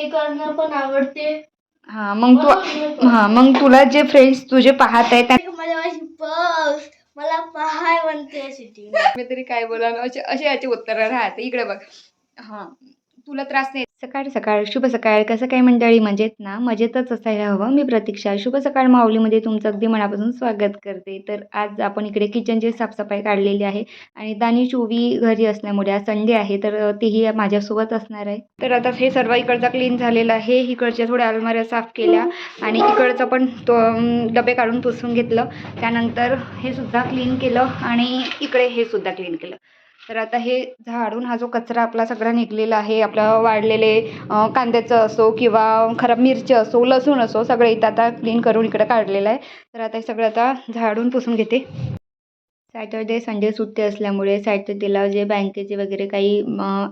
ते करणं पण आवडते. हां मग तू हां मग तुला जे फ्रेंड्स तुझे पाहत आहेत माझी बस मला पहाय म्हणते सिटी मी तरी काय बोला असे असे याचे उत्तर राहते. इकडे बघ. हां. तुला त्रास नाही. सकाळ सकाळ शुभ सकाळ कसं काय मंडळी? मजेत ना? मजेतच असायला हवं मी प्रतीक्षा. शुभ सकाळ माऊलीमध्ये तुमचं अगदी मनापासून स्वागत करते. तर आज आपण इकडे किचनची साफसफाई काढलेली आहे आणि दानी चोवी घरी असल्यामुळे आज संडे आहे तर तेही माझ्यासोबत असणार आहे. तर आता हे सर्व इकडचा क्लीन झालेलं आहे. इकडच्या थोड्या अलमाऱ्या साफ केल्या आणि इकडचं पण तो डबे काढून पुसून घेतलं. त्यानंतर हे सुद्धा क्लीन केलं आणि इकडे हे सुद्धा क्लीन केलं. तर आता हे झाडून हा जो कचरा आपला सगळा निघलेला आहे आपलं वाढलेले कांद्याचं असो किंवा खराब मिरची असो लसूण असो सगळं इथं आता क्लीन करून इकडं काढलेलं आहे. तर आता हे सगळं आता झाडून पुसून घेते. सॅटर्डे संडे सुट्टी असल्यामुळे सॅटर्डेला जे बँकेचे वगैरे काही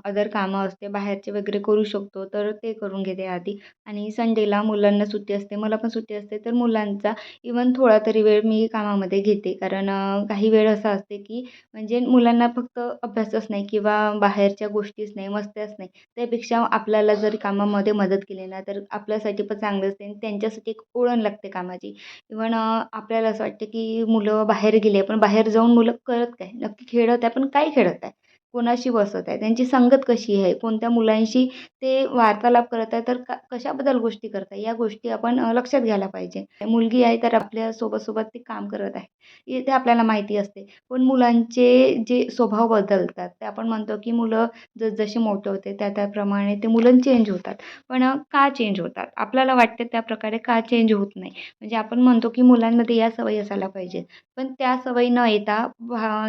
अदर कामं असते बाहेरचे वगैरे करू शकतो तर ते करून घेते आधी. आणि संडेला मुलांना सुट्टी असते मला पण सुट्टी असते तर मुलांचा इवन थोडा तरी वेळ मी कामामध्ये घेते. कारण काही वेळ असा असते की म्हणजे मुलांना फक्त अभ्यासच नाही किंवा बाहेरच्या गोष्टीच नाही मस्त्याच नाही. त्यापेक्षा आपल्याला जर कामामध्ये मदत केली ना तर आपल्यासाठी पण चांगलं असते आणि त्यांच्यासाठी एक ओळण लागते कामाची. इवन आपल्याला असं वाटतं की मुलं बाहेर गेले पण बाहेर जाऊन मुलं करत काय? नक्की खेळत आहे पण काय खेळत आहे. कोणाशी बसत आहे? त्यांची संगत कशी आहे? कोणत्या मुलांशी ते वार्तालाप करत आहे? तर का कशाबद्दल गोष्टी करत आहे? या गोष्टी आपण लक्षात घ्यायला पाहिजे. मुलगी आहे तर आपल्यासोबत सोबत काम करत आहे. ते आपल्याला माहिती असते. पण मुलांचे जे स्वभाव बदलतात ते आपण म्हणतो की मुलं जसजशी मोठे होते त्या त्याप्रमाणे ते मुलं चेंज होतात. पण का चेंज होतात? आपल्याला वाटते त्या प्रकारे का चेंज होत नाही? म्हणजे आपण म्हणतो की मुलांमध्ये या सवयी असायला पाहिजे पण त्या सवयी न येता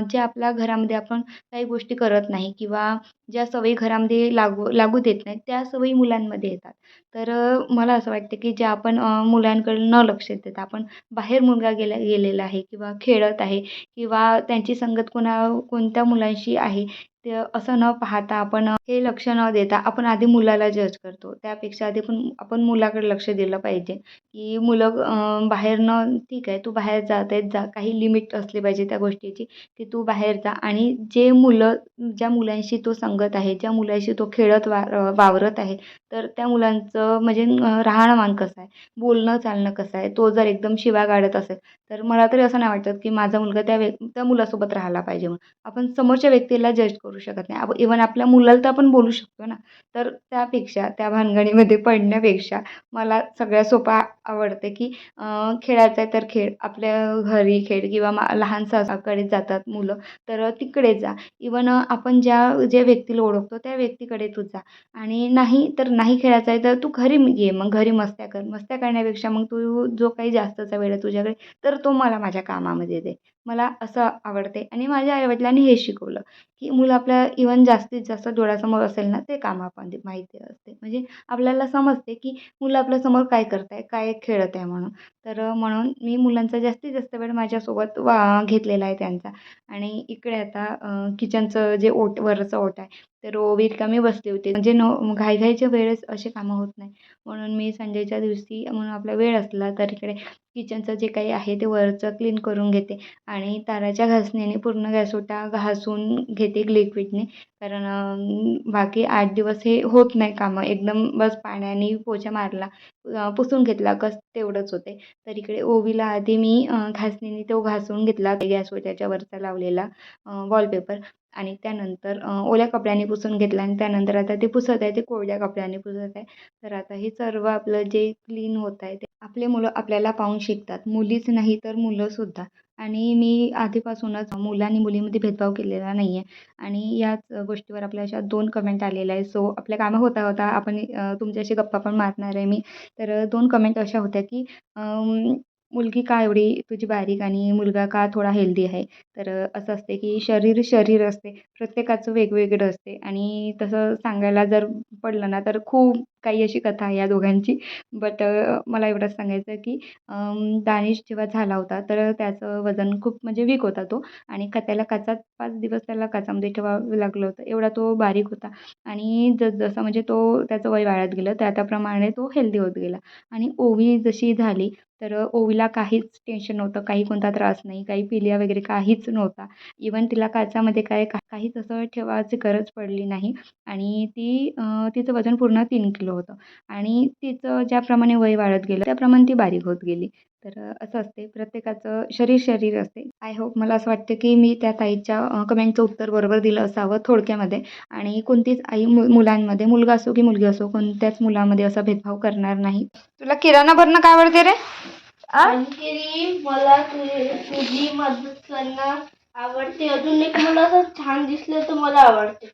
जे आपल्या घरामध्ये आपण काही गोष्टी करत नाही किंवा ज्या सवयी घरामध्ये लागू लागू देत नाहीत त्या सवयी मुलांमध्ये येतात. तर मला असं वाटतं की जे आपण मुलांकडे न लक्ष देता आपण बाहेर मुलगा गेला गेलेला आहे किंवा खेळत आहे किंवा त्यांची संगत कोणा कोणत्या मुलांशी आहे ते असं न पाहता आपण हे लक्ष न देता आपण आधी मुलाला जज करतो. त्यापेक्षा आधी पण आपण मुलाकडे लक्ष दिलं पाहिजे की मुलं बाहेर न ठीक आहे तू बाहेर जात आहेत जा काही लिमिट असली पाहिजे त्या गोष्टीची की तू बाहेर जा. आणि जे मुलं ज्या मुलांशी तो संगत आहे ज्या मुलांशी तो खेळत वा वावरत आहे तर त्या मुलांचं म्हणजे राहणमान कसं आहे? बोलणं चालणं कसं आहे? तो जर एकदम शिवा काढत असेल तर मला तरी असं नाही वाटत की माझा मुलगा त्या व्य त्या मुलासोबत राहायला पाहिजे म्हणून. आपण समोरच्या व्यक्तीला जज करू. करू शकत नाही. आप इवन आपल्या मुलाला तर आपण बोलू शकतो ना. तर त्यापेक्षा त्या भानगडीमध्ये पडण्यापेक्षा मला सगळ्यात सोपा आवडते की खेळायचं आहे तर खेळ. आपल्या घरी खेळ किंवा मा लहान सासाकडे जातात मुलं तर तिकडे जा. इवन आपण ज्या ज्या व्यक्तीला ओळखतो त्या व्यक्तीकडे तू जा. आणि नाही तर नाही खेळायचं आहे तर तू घरी ये मग. घरी मस्त्या कर. मस्त्या करण्यापेक्षा मग तू जो काही जास्तचा वेळ आहे तुझ्याकडे तर तो मला माझ्या कामामध्ये दे. मला असं आवडते. आणि माझ्या आईवडिलांनी हे शिकवलं की मुलं आपल्या इवन जास्तीत जास्त डोळ्यासमोर असेल ना ते काम आपण माहिती असते. म्हणजे आपल्याला समजते की मुलं आपल्यासमोर काय करत आहे काय खेळत आहे म्हणून. तर म्हणून मी मुलांचा जास्तीत जास्त वेळ माझ्यासोबत वा घेतलेला आहे त्यांचा. आणि इकडे आता किचनचं जे ओट वरचं ओट आहे तर ओवी रिकामी बसली होती. म्हणजे न घाईघाईच्या वेळेस असे कामं होत नाही. म्हणून मी संडेच्या दिवशी म्हणून आपला वेळ असला तर इकडे किचनचं जे काही आहे ते वरचं क्लीन करून घेते. आणि ताराच्या घासणीने पूर्ण गॅसोटा घासून घेते लिक्विडने कारण बाकी आठ दिवस हे होत नाही कामं. एकदम बस पाण्याने पोछा मारला पुसून घेतला कस तेवढंच होते. तर इकडे ओवीला आधी मी घासणीने तो घासून घेतला गॅसवर ओट्याच्या वरचा लावलेला वॉलपेपर आणि त्यानंतर ओल्या कपड्याने पुसून घेतला आणि त्यानंतर आता ते पुसत आहे ते कोरड्या कपड्याने पुसत आहे. तर आता हे सर्व आपलं जे क्लीन होत आहे ते आपले मुलं आपल्याला पाहून शिकतात. मुलीच नाही तर मुलंसुद्धा आणि मी आधीपासूनच मुलं आणि मुलीमध्ये भेदभाव केलेला नाही आहे आणि याच गोष्टीवर आपल्या अशा दोन कमेंट आलेल्या आहे सो आपल्या कामं होता होता आपण तुमच्याशी गप्पा पण मारणार आहे मी. तर दोन कमेंट अशा होत्या की मुलगी का एवढी तुझी बारीक आणि मुलगा का थोडा हेल्दी आहे? तर असं असते की शरीर शरीर असते प्रत्येकाचं वेगवेगळं असते. आणि तसं सांगायला जर पडलं ना तर खूप काही अशी कथा आहे या दोघांची. बट मला एवढंच सांगायचं की दानिश जेव्हा झाला होता तर त्याचं वजन खूप म्हणजे वीक होता तो. आणि का त्याला काचात पाच दिवस त्याला काचामध्ये ठेवावं लागलं होतं. एवढा तो बारीक होता. आणि ज जसं म्हणजे तो त्याचं वय वाढत गेलं त्या त्याप्रमाणे तो हेल्दी होत गेला. आणि ओवी जशी झाली तर ओवीला काहीच टेन्शन नव्हतं. काही कोणता त्रास नाही. काही पिलिया वगैरे काहीच नव्हता. इवन तिला काचामध्ये काय काहीच असं ठेवायची गरज पडली नाही. आणि ती तिचं वजन पूर्ण तीन किलो होतं. आणि तिचं ज्याप्रमाणे वय वाढत गेलं त्याप्रमाणे ती बारीक होत गेली. तर असं असते. प्रत्येकाचं शरीर शरीर असते. आय होप मला असं वाटतं की मी त्या ताईच्या कमेंटचं उत्तर बरोबर दिलं असावं थोडक्यामध्ये. आणि कोणतीच आई मु मुलांमध्ये मुलगा असो की मुलगी असो कोणत्याच मुलामध्ये असा भेदभाव करणार नाही. तुला किराणा भरणं काय आवडते रे? आणखी मला तुझी मदत करणं आवडते. अजून एक मला असं छान दिसलं तर मला आवडते.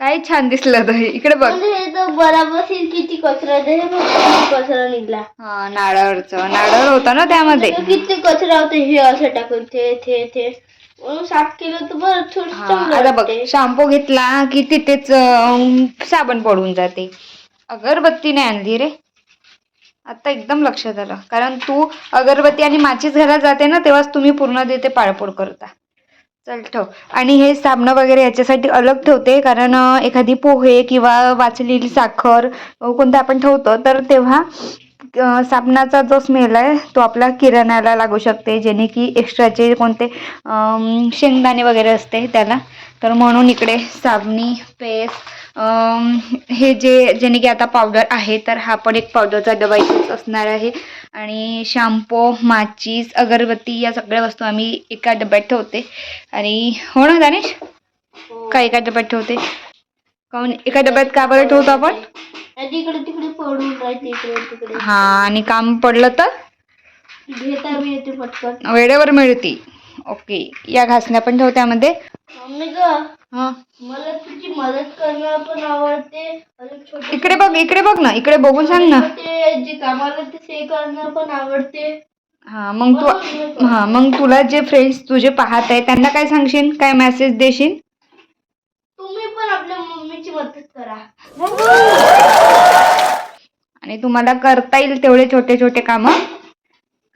काय छान दिसलं तर इकडे बघ. म्हणजे हे तर बराबर किती कचरा आहे, हे बघ किती कचरा निघला. हा नारळचं नारळ होतं ना त्यामध्ये. तर किती कचरा होते हे असं टाकून ते ते ते म्हणून साफ केलं तर बरं थोडं हा चांगलं आता बघ वाटते. शॅम्पू घेतला की तिथेच अं, साबण पडून जाते. अगरबत्ती नाही आणली रे. आता एकदम लक्षात आलं. कारण तू अगरबत्ती आणि माचीस घरात जाते ना तेव्हाच तुम्ही पूर्ण तिथे पाळपोळ करता. चल ठेव. आणि हे साबणं वगैरे याच्यासाठी अलग ठेवते कारण एखादी पोहे किंवा वाचलेली साखर कोणतं आपण ठेवतो तर तेव्हा साबणाचा जो स्मेल आहे तो आपला किराण्याला लागू शकते जेणे की एक्स्ट्राचे कोणते शेंगदाणे वगैरे असते त्याला. तर म्हणून इकडे साबणी पेस्ट हे जे जेणे की आता पावडर आहे तर हा पण एक पावडरचा डबा इथेच असणार आहे. आणि शॅम्पू माचीस अगरबत्ती या सगळ्या वस्तू आम्ही एका डब्यात ठेवते. आणि हो ना दानेश? हो. का एका डब्यात ठेवते? काऊन एका डब्यात का बरं ठेवतो आपण? पडून राहते इकडे तिकडे. हा आणि काम पडलं तर? घेता येते पटकन. वेळेवर मिळते. ओके या घासण्या पण ठेव त्यामध्ये. मम्मी ग हां. मला तुझी मदत करणं पण आवडते. अजून छोटे इकडे बघ इकडे बघ ना इकडे बघून सांग ना. छोटे जे कामाला ते ते करणं पण आवडते. हा मग तू हा मग तुला जे फ्रेंड्स तुझे पाहत आहे त्यांना काय सांगशील? काय मेसेज देशील? तुम्ही पण आपल्या मम्मीची मदत करा. आणि तुम्हाला करता येईल तेवढे छोटे छोटे कामं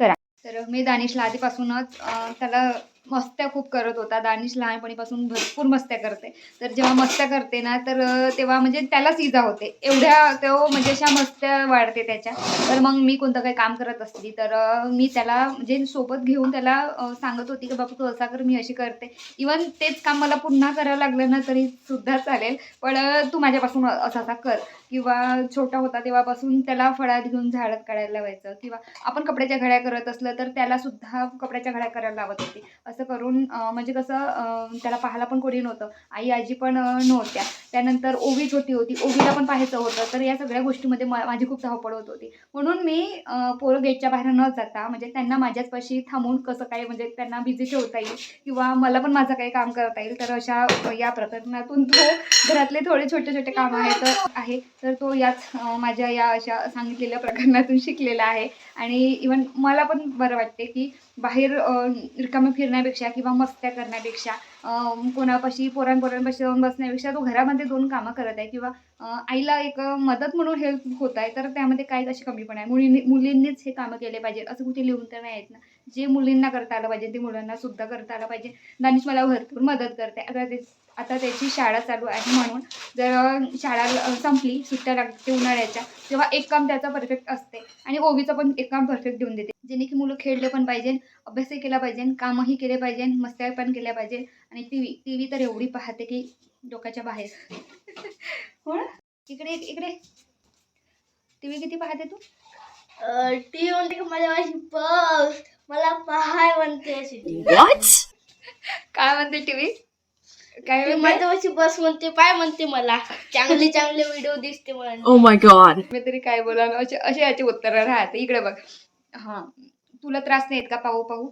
करा. तर मी दानिशला आधीपासूनच त्याला मस्त्या खूप करत होता. दानिश लहानपणीपासून भरपूर मस्त्या करते. तर जेव्हा मस्त्या करते ना तर तेव्हा म्हणजे त्यालाच इजा होते. एवढ्या तो म्हणजे अशा मस्त्या वाढते त्याच्या. तर मग मी कोणतं काही काम करत असली तर मी त्याला म्हणजे सोबत घेऊन त्याला सांगत होती की बाबा तू असा कर मी अशी करते. इवन तेच काम मला पुन्हा करावं लागलं ना तरी सुद्धा चालेल. पण तू माझ्यापासून असा असा कर. किंवा छोटा होता तेव्हापासून त्याला फळात घेऊन झाडात काढायला लावायचं. किंवा आपण कपड्याच्या घड्या करत असलं तर त्याला सुद्धा कपड्याच्या घड्या करायला लावत होती. असं करून म्हणजे कसं त्याला पाहायला पण कोणी नव्हतं. आई आजी पण नव्हत्या. त्यानंतर ओवी छोटी होती. ओवीला पण पाहायचं होतं. तर या सगळ्या गोष्टीमध्ये मा- माझी खूप धावपळ होत होती. म्हणून मी पोरं गेटच्या बाहेर न जाता म्हणजे त्यांना माझ्याचपाशी थांबून कसं काय म्हणजे त्यांना बिझी ठेवता येईल किंवा मला पण माझं काही काम करता येईल तर अशा या प्रकरणातून तो घरातले थोडे छोटे छोटे काम आहेत आहे. तर तो याच माझ्या या अशा सांगितलेल्या प्रकरणातून शिकलेला आहे. आणि इवन मला पण बरं वाटते की बाहेर रिकामं फिरण्यापेक्षा किंवा मस्त्या करण्यापेक्षा कोणापाशी पोरांपोरांपाशी जाऊन बसण्यापेक्षा तो घरामध्ये दोन कामं करत आहे किंवा आईला एक मदत म्हणून हेल्प होत आहे तर त्यामध्ये काय कशी कमीपणा आहे? मुलींनी मुलींनीच हे कामं केले पाहिजे असं कुठे लिहून तर नाही आहेत ना. जे मुलींना करता आलं पाहिजे ते मुलांना सुद्धा करता आलं पाहिजे. दानिश मला भरपूर मदत करते. आता ते आता त्याची शाळा चालू आहे म्हणून जर शाळा संपली सुट्ट्या लागते उन्हाळ्याच्या तेव्हा एक काम त्याचं परफेक्ट असते आणि ओवीचं पण एक काम परफेक्ट देऊन देते. जेणे की मुलं खेळले पण पाहिजे अभ्यासही केला पाहिजे कामही केले पाहिजे मस्त्या पण केल्या पाहिजे आणि टी व्ही टी व्ही तर एवढी पाहते की डोक्याच्या बाहेर. हो ना इकडे इकडे. टी व्ही किती पाहते तू? टी म्हणते की माझी बस मला पाहाय म्हणते अशी. काय म्हणते टी व्ही काय म्हणते? माझ्या माझी बस म्हणते पाय म्हणते मला. चांगले चांगले व्हिडिओ दिसते मला god. मी तरी काय बोला असे असे याचे उत्तर राहते. इकडे बघ. हां. तुला त्रास नाही येत का पाहू पाहू?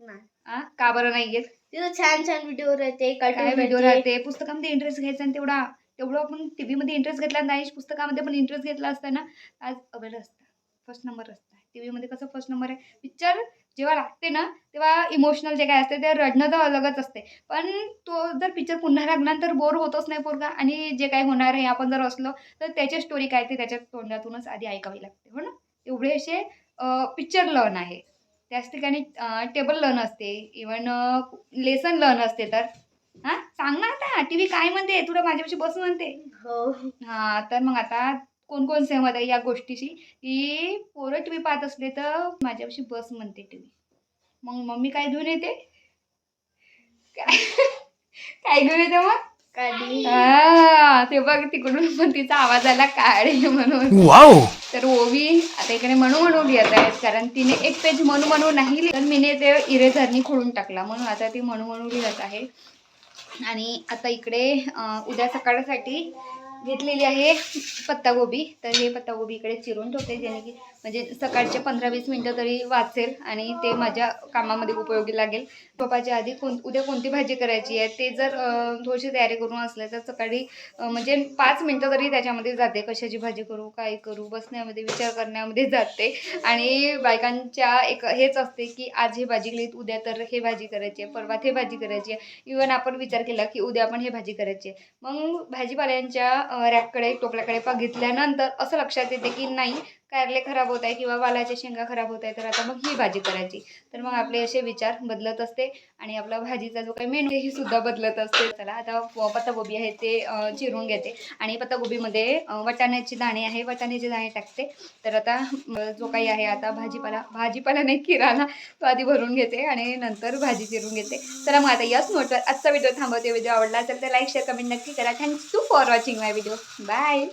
नाही. हा? का बरं नाही येत तिथं छान छान व्हिडिओ राहते काय कार्टून व्हिडिओ राहते. पुस्तकामध्ये इंटरेस्ट घ्यायचा आणि तेवढा तेवढं आपण टी व्हीमध्ये इंटरेस्ट घेतला नाही. पुस्तकामध्ये पण इंटरेस्ट घेतला असता ना आज अवेल असता फर्स्ट नंबर असता टी व्हीमध्ये कसं फर्स्ट नंबर आहे? पिक्चर जेव्हा लागते ना तेव्हा इमोशनल जे काय असते ते रडणं तर अलगच असते. पण तो जर पिक्चर पुन्हा लागला तर बोर होतच नाही पोरगा. आणि जे काय होणार आहे आपण जर असलो तर त्याची स्टोरी काय ते त्याच्या तोंडातूनच आधी ऐकावी लागते हो ना? एवढे असे पिक्चर लर्न आहे. त्याच ठिकाणी टेबल लर्न असते. इवन लेसन लर्न असते तर. हां? सांग ना आता टी व्ही काय म्हणते? तुला माझ्यापाशी बसून म्हणते. हो. हां तर मग आता कोण कोण सहमत आहे या गोष्टीशी? की पोरं टी व्ही पाहत असले तर माझ्यापाशी बस म्हणते टी व्ही मग मम्मी काय घेऊन येते? काय? काय घेऊन येते मग? हा, ते बघ तिकडून पण तिचा आवाज आला काढे म्हणून. वाव! तर ओवी आता इकडे म्हणू म्हणू लिहत आहेत कारण तिने एक पेज म्हणू म्हणू नाही लिहिलं. तर मीने ते इरेझरनी खोडून टाकला. म्हणून आता ती म्हणू म्हणू लिहत आहे. आणि आता इकडे उद्या सकाळसाठी घेतलेली आहे पत्तागोबी. तर हे पत्तागोबी इकडे चिरून ठेवते जेणे की म्हणजे सकाळचे पंधरा वीस मिनटं तरी वाचेल आणि ते माझ्या कामामध्ये उपयोगी लागेल. पप्पाच्या आधी कोण उद्या कोणती भाजी करायची आहे ते जर थोडीशी तयारी करून असले तर सकाळी म्हणजे पाच मिनटं तरी त्याच्यामध्ये जाते. कशाची भाजी करू काय करू बसण्यामध्ये विचार करण्यामध्ये जाते. आणि बायकांच्या एक हेच असते की आज हे भाजी केली उद्या तर हे भाजी करायची आहे परवा हे भाजी करायची आहे. इवन आपण विचार केला की उद्या आपण हे भाजी करायची आहे. मग भाजीपाल्यांच्या रॅककडे टोपल्याकडे बघितल्यानंतर असं लक्षात येते की नाही कारले खराब होत आहे किंवा वालाच्या शेंगा खराब होत आहे तर आता मग ही भाजी करायची. तर मग आपले असे विचार बदलत असते आणि आपला भाजीचा जो काही मेनू ही सुद्धा बदलत असते. चला आता प- पत्तागोबी आहे ते चिरून घेते. आणि पत्तागोबीमध्ये अं, दाणे आहे वाटाण्याचे दाणे टाकते. तर आता जो काही आहे आता भाजीपाला भाजीपाला नाही किराणा तो आधी भरून घेते आणि नंतर भाजी चिरून घेते. चला मग आता याच नोटवर आजचा व्हिडिओ थांबवते. व्हिडिओ आवडला असेल तर लाईक शेअर कमेंट नक्की करा. Thanks to for watching my video bye